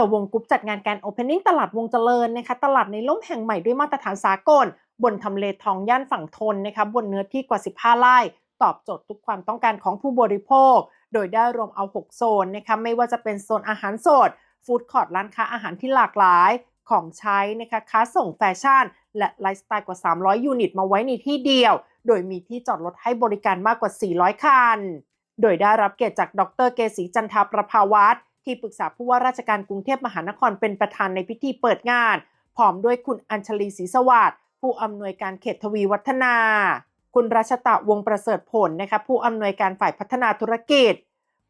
รือวงกรุ๊ปจัดงานการโอเพนนิ่งตลาดวงเจริญนะคะตลาดในล่มแห่งใหม่ด้วยมาตรฐานสากล บนทำเลทองย่านฝั่งทนนะคะบนเนื้อที่กว่า 15 ไร่ ตอบโจทย์ทุกความต้องการของผู้บริโภค โดยได้รวมเอา 6 โซนนะคะไม่ว่าจะเป็นโซนอาหารสดฟู้ดคอร์ทร้านค้าอาหารที่หลากหลายของใช้นะคะค้าส่งแฟชั่น และไลฟ์สไตล์กว่า 300 ยูนิตมาไว้ในที่เดียว โดยมีที่จอดรถให้บริการมากกว่า 400 คัน โดยได้รับเกียรติจากดรเกษีจันทาประภาวัฒน์ ที่ปรึกษาผู้ว่าราชการกรุงเทพมหานครเป็นประธานในพิธีเปิดงาน พร้อมด้วยคุณอัญชลีศรีสวัสดิ์ผู้อำนวยการเขตทวีวัฒนา คุณรัชตะวงประเสริฐผลนะคะผู้อำนวยการฝ่ายพัฒนาธุรกิจ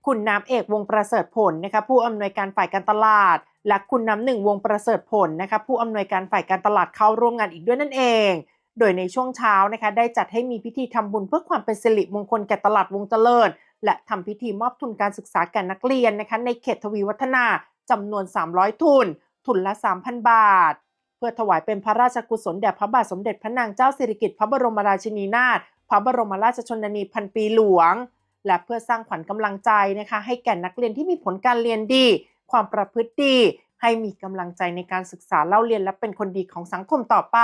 คุณน้ำเอกวงประเสริฐผลนะคะผู้อำนวยการฝ่ายการตลาด และคุณน้ำหนึ่งวงประเสริฐผลนะคะผู้อำนวยการฝ่ายการตลาดเข้าร่วมงานอีกด้วยนั่นเอง โดยในช่วงเช้านะคะได้จัดให้มีพิธีทำบุญเพื่อความเป็นสิริมงคลแก่ตลาดวงเจริญ และทำพิธีมอบทุนการศึกษาแก่นักเรียนนะคะในเขตทวีวัฒนาจำนวน 300 ทุน ทุนละ 3,000 บาท เพื่อถวายเป็นพระราชกุศลแด่พระบาทสมเด็จพระนางเจ้าสิริกิติ์พระบรมราชินีนาถพระบรมราชชนนีพันปีหลวง และเพื่อสร้างขวัญกำลังใจนะคะให้แก่นักเรียนที่มีผลการเรียนดี ความประพฤติดี ให้มีกำลังใจในการศึกษาเล่าเรียนและเป็นคนดีของสังคมต่อไป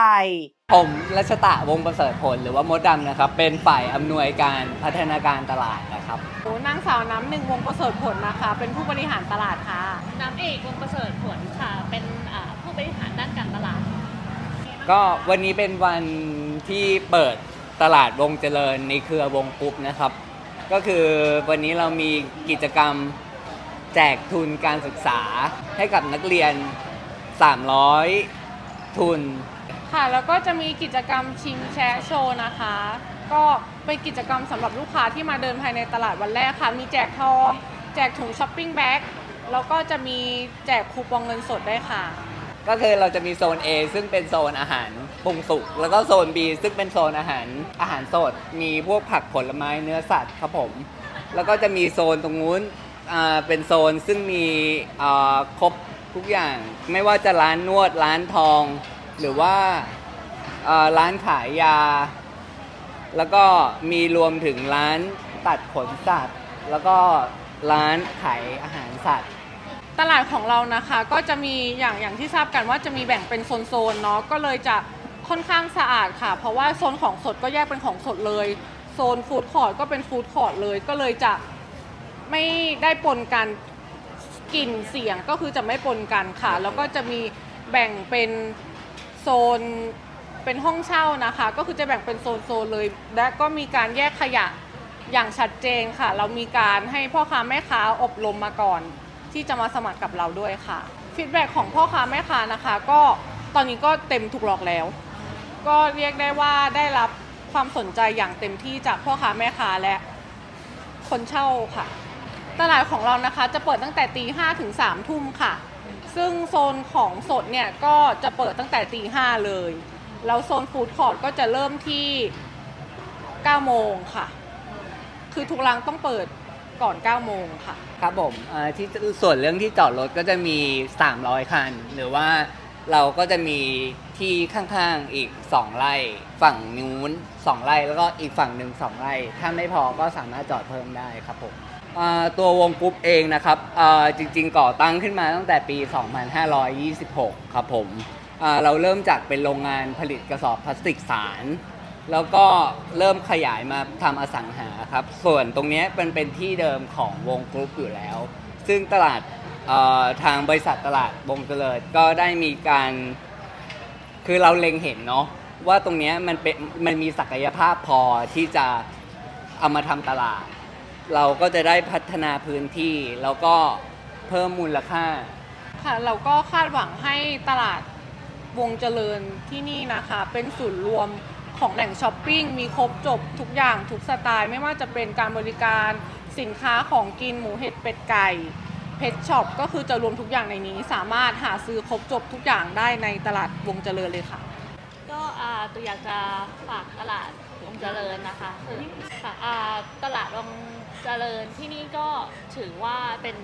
ผมรัชตะวงศ์ประเสริฐผลหรือว่ามดดำนะครับ เป็นฝ่ายอำนวยการพัฒนาการตลาดนะครับนางสาวน้ำหนึ่งวงประเสริฐผลนะคะ เป็นผู้บริหารตลาดค่ะ น้ำเอกวงประเสริฐผลค่ะ เป็นอ่าผู้บริหารด้านการตลาด ก็วันนี้เป็นวันที่เปิดตลาดวงเจริญในเครือวงกรุ๊ปนะครับ ก็คือวันนี้เรามีกิจกรรม แจกทุนการศึกษาให้กับนักเรียน 300 ทุน ค่ะ แล้วก็จะมีกิจกรรมชิงแชร์โชว์นะคะ ก็เป็นกิจกรรมสำหรับลูกค้าที่มาเดินภายในตลาดวันแรกค่ะ มีแจกทองแจกถุงช้อปปิ้งแบ็กแล้วก็จะมีแจกคูปองเงินสดได้วยค่ะ ก็คือเราจะมีโซน A ซึ่งเป็นโซนอาหารปรุงสุก แล้วก็โซน B ซึ่งเป็นโซนอาหารอาหารสด มีพวกผักผลไม้เนื้อสัตว์ครับผม แล้วก็จะมีโซนตรงนู้น อ่าเป็นโซนซึ่งมีอ่าครบทุกอย่าง ไม่ว่าจะร้านนวดร้านทอง หรือว่าอ่าร้านขายยา แล้วก็มีรวมถึงร้านตัดขนสัตว์ แล้วก็ร้านขายอาหารสัตว์ ตลาดของเรานะคะก็จะมีอย่างอย่างที่ทราบกันว่าจะมีแบ่งเป็นโซนๆเนาะก็เลยจะค่อนข้างสะอาดค่ะ เพราะว่าโซนของสดก็แยกเป็นของสดเลย โซนฟู้ดคอร์ทก็เป็นฟู้ดคอร์ทเลยก็เลยจะ ไม่ได้ปนกันกลิ่นเสียงก็คือจะไม่ปนกันค่ะ แล้วก็จะมีแบ่งเป็นโซนเป็นห้องเช่านะคะ ก็คือจะแบ่งเป็นโซนโซนๆเลย และก็มีการแยกขยะอย่างชัดเจนค่ะ เรามีการให้พ่อค้าแม่ค้าอบรมมาก่อน ที่จะมาสมัครกับเราด้วยค่ะฟีดแบ็ของพ่อค้าแม่ค้านะคะ ก็ตอนนี้ก็เต็มถูกหลอกแล้ว ก็เรียกได้ว่าได้รับความสนใจอย่างเต็มที่จากพ่อค้าแม่ค้าและคนเช่าค่ะ ตลาดของเรานะคะจะเปิดตั้งแต่ตีห้าถึงสามทุ่มค่ะ ซึ่งโซนของสดเนี่ยก็จะเปิดตั้งแต่ตีห้าเลย แล้วโซนฟู้ดคอร์ทก็จะเริ่มที่9โมงค่ะ คือทุกร้านต้องเปิดก่อน9โมงค่ะ ครับผมเอ่อที่ส่วนเรื่องที่จอดรถก็จะมี 300 คัน หรือว่าเราก็จะมีที่ข้างๆอีก 2 ไร่ ฝั่งนู้น 2 ไร่ แล้วก็อีกฝั่งหนึ่ง2ไร่ ถ้าไม่พอก็สามารถจอดเพิ่มได้ครับผม ตัววงกรุ๊ปเองนะครับจริง ๆ ก่อตั้งขึ้นมาตั้งแต่ปี 2526 ครับผมเราเริ่มจากเป็นโรงงานผลิตกระสอบพลาสติกสาร แล้วก็เริ่มขยายมาทำอสังหาครับ ส่วนตรงนี้เป็นเป็นที่เดิมของวงกรุ๊ปอยู่แล้ว ซึ่งตลาดทางบริษัทตลาดวงเจริญก็ได้มีการ คือเราเล็งเห็นเนาะว่าตรงนี้มันเป็นมันมีศักยภาพพอที่จะเอามาทำตลาด เราก็จะได้พัฒนาพื้นที่ แล้วก็เพิ่มมูลค่า ค่ะเราก็คาดหวังให้ตลาดวงเจริญที่นี่นะคะ เป็นศูนย์รวมของแหล่งช้อปปิ้งมีครบจบทุกอย่างทุกสไตล์ไม่ว่าจะเป็นการบริการสินค้าของกินหมูเห็ดเป็ดไก่เพชช็อปก็คือจะรวมทุกอย่างในนี้ สามารถหาซื้อครบจบทุกอย่างได้ในตลาดวงเจริญเลยค่ะ ก็อ่าตัวอยากจะฝากตลาดวง เจริญนะคะคือค่ะอ่าตลาดวงเจริญที่นี่ก็ถือว่าเป็น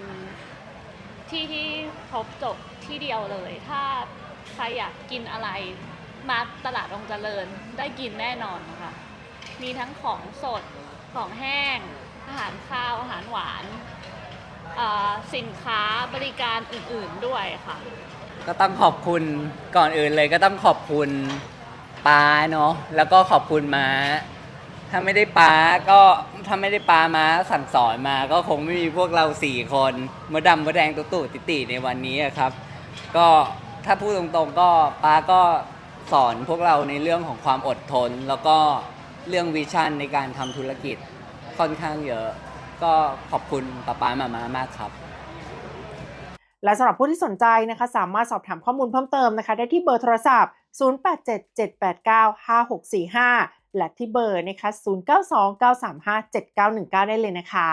ที่ที่ครบจบที่เดียวเลย ถ้าใครอยากกินอะไรมาตลาดวงเจริญได้กินแน่นอนนะคะ มีทั้งของสด ของแห้ง อาหารข้าว อาหารหวาน สินค้าบริการอื่นๆด้วยค่ะ ก็ต้องขอบคุณก่อนอื่นเลยก็ต้องขอบคุณ ป้าเนาะแล้วก็ขอบคุณม้าถ้าไม่ได้ป้าก็ถ้าไม่ได้ป้าม้าสั่งสอนมา ก็คงไม่มีพวกเราสี่คนมดดำมดแดงตุ๊ตู่ติติในวันนี้อะครับ ก็ถ้าพูดตรงๆก็ป้าก็สอนพวกเราในเรื่องของความอดทน แล้วก็เรื่องวิชั่นในการทำธุรกิจค่อนข้างเยอะ ก็ขอบคุณป้าป้ามามามากครับ และสำหรับผู้ที่สนใจนะคะ สามารถสอบถามข้อมูลเพิ่มเติมนะคะ ได้ที่เบอร์โทรศัพท์ 0877895645 และที่เบอร์นะคะ 0929357919 ได้เลยนะคะ